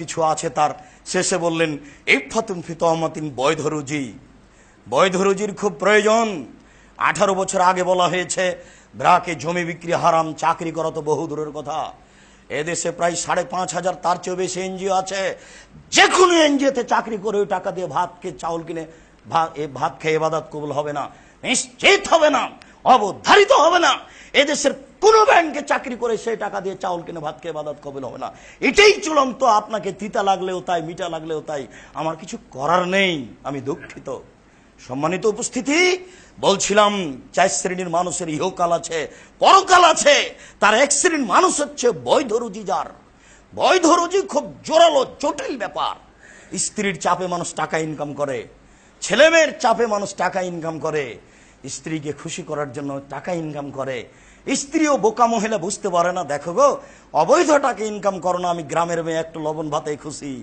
কিছু আছে তার শেষে বললেন ইফাতুন ফিতমাতিন বৈধ রুজি বৈধ রুজির খুব প্রয়োজন। আঠারো বছর আগে বলা হয়েছে, ব্রাকে জমি বিক্রি হারাম, চাকরি করা তো বহু দূরের কথা। এদেশে প্রায় সাড়ে পাঁচ হাজার, তার চেয়ে বেশি এনজিও আছে। যে কোনো এনজিওতে চাকরি করে ওই টাকা দিয়ে ভাত খেয়ে, চাউল কিনে ভাত খেয়ে এবাদাত কবুল হবে না, নিশ্চিত হবে না, অবধারিত হবে না। এদেশের কোন ব্যাংকে চাকরি করে সেই টাকা দিয়ে চাউল কিনে ভাত খেয়ে বাদাত কবুল হবে না। এটাই চূড়ান্ত, আপনাকে তিতা লাগলেও তাই মিটা লাগলেও তাই। আমার কিছু করার নেই, আমি দুঃখিত। সম্মানিত উপস্থিতি, বলছিলাম চার শ্রেণির মানুষের ইহকাল আছে, পরকাল আছে, তার এক শ্রেণির মানুষ হচ্ছে বৈধ রুজি যার। বৈধ রুজি খুব জোরালো, জটিল ব্যাপার। স্ত্রীর চাপে মানুষ টাকা ইনকাম করে, ছেলেমেয়ের চাপে মানুষ টাকা ইনকাম করে, স্ত্রীকে খুশি করার জন্য টাকা ইনকাম করে স্ত্রীও বোকা মহিলা বুঝতে পারে না, দেখো গো, অবৈধ টাকা ইনকাম করো না, আমি গ্রামের মেয়ে, একটু লবণ ভাতে খুশি।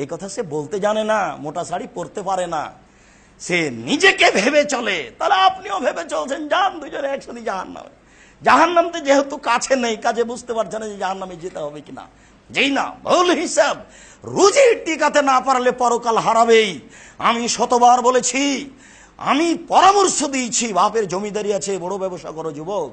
এই কথা সে বলতে জানে না, মোটা শাড়ি পরতে পারে না। সে নিজেকে ভেবে চলে, তাহলে আপনিও ভেবে চলছেন, যান দুজনে একসাথে জাহান নামে জাহান নামতে যেহেতু কাছে নেই, কাজে বুঝতে পারছে না যে জাহান নামে যেতে হবে কিনা। যেই না ভুল হিসাব রুজি টিকাতে না পারলে পরকাল হারাবেই। আমি শতবার বলেছি আমি পরামর্শ দিয়েছি, বাপের জমিদারি আছে, বড় ব্যবসা করো যুবক,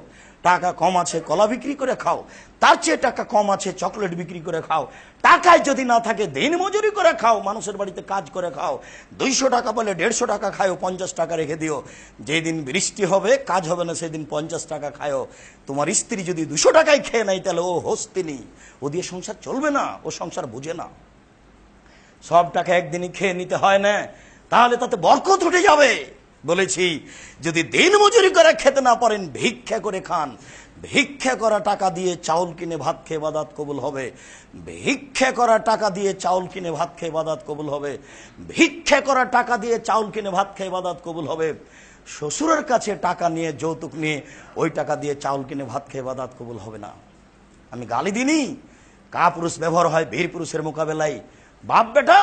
টাকা কম আছে, কলা বিক্রি করে খাও, তার চেয়ে টাকা কম আছে, চকলেট বিক্রি করে খাও, টাকায় যদি না থাকে, দিন মজুরি করে খাও, মানুষের বাড়িতে কাজ করে খাও, দুইশো টাকা বলে দেড়শো টাকা খাও পঞ্চাশ টাকা রেখে দিও, যেদিন বৃষ্টি হবে, কাজ হবে না, সেদিন পঞ্চাশ টাকা খাও তোমার স্ত্রী যদি দুশো টাকায় খেয়ে নেয়, তাহলে ও হস্তিনি, ও দিয়ে সংসার চলবে না, ও সংসার বুঝে না। সব টাকা একদিনই খেয়ে নিতে হয় না তাহলে তাতে বরকত উঠে যাবে। বলেছি, যদি দিন মজুরি করে খেতে না পারেন, ভিক্ষা করে খান। ভিক্ষা করা টাকা দিয়ে চাউল কিনে ভাত খেয়ে বাদাত কবুল হবে। ভিক্ষা করা টাকা দিয়ে চাউল কিনে ভাত খেয়ে বাদাত কবুল হবে। ভিক্ষা করা টাকা দিয়ে চাউল কিনে ভাত খেয়ে বাদাত কবুল হবে। শ্বশুরের কাছে টাকা নিয়ে, যৌতুক নিয়ে, ওই টাকা দিয়ে চাউল কিনে ভাত খেয়ে বাদাত কবুল হবে না। আমি গালি দিনি কা পুরুষ ব্যবহার হয়, বীর পুরুষের মোকাবেলায়। বাপ বেটা,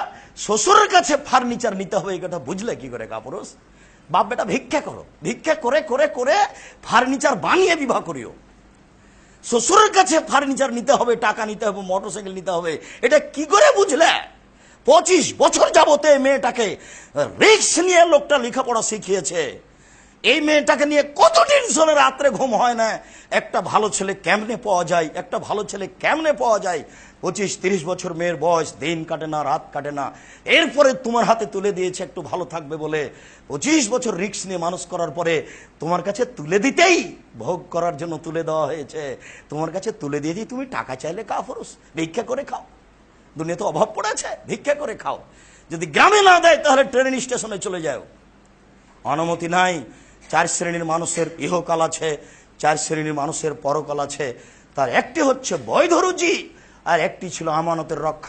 শ্বশুরের কাছে ফার্নিচার নিতে হবে, এই কথা বুঝলে কি করে কা পুরুষ বাপ বেটা, ভিক্ষা করো। ভিক্ষা করে করে করে ফার্নিচার বানিয়ে বিবাহ করিও। শ্বশুরের কাছে ফার্নিচার নিতে হবে, টাকা নিতে হবে, মোটরসাইকেল নিতে হবে, এটা কি করে বুঝলে? পঁচিশ বছর যাবতে মেয়েটাকে রিক্স নিয়ে লোকটা লেখাপড়া শিখিয়েছে। এই মেয়েটাকে নিয়ে কত টেনশনে রাত্রে ঘুম হয় না? একটা ভালো ছেলে কেমনে পাওয়া যায়? একটা ভালো ছেলে কেমনে পাওয়া যায়? পঁচিশ, তিরিশ বছর মেয়ের বয়স, দিন কাটে না, রাত কাটে না। এরপরে তোমার হাতে তুলে দিয়েছে, একটু ভালো থাকবে বলে। পঁচিশ বছর রিক্স নিয়ে মানুষ করার পরে তোমার কাছে তুলে দিতেই ভোগ করার জন্য তুলে দেওয়া হয়েছে। তোমার কাছে তুলে দিয়ে দিয়ে তুমি টাকা চাইলে কা ফরস, ভিক্ষা করে খাও। দুনিয়াতে অভাব পড়েছে, ভিক্ষা করে খাও। যদি গ্রামে না দেয়, তাহলে ট্রেন স্টেশনে চলে যাও। অনুমতি নাই। চার শ্রেণির মানুষের ইহকাল আছে, চার শ্রেণির মানুষের পরকাল আছে। তার একটি হচ্ছে বৈধ রুজি, আর একটি ছিল আমানতের রক্ষা।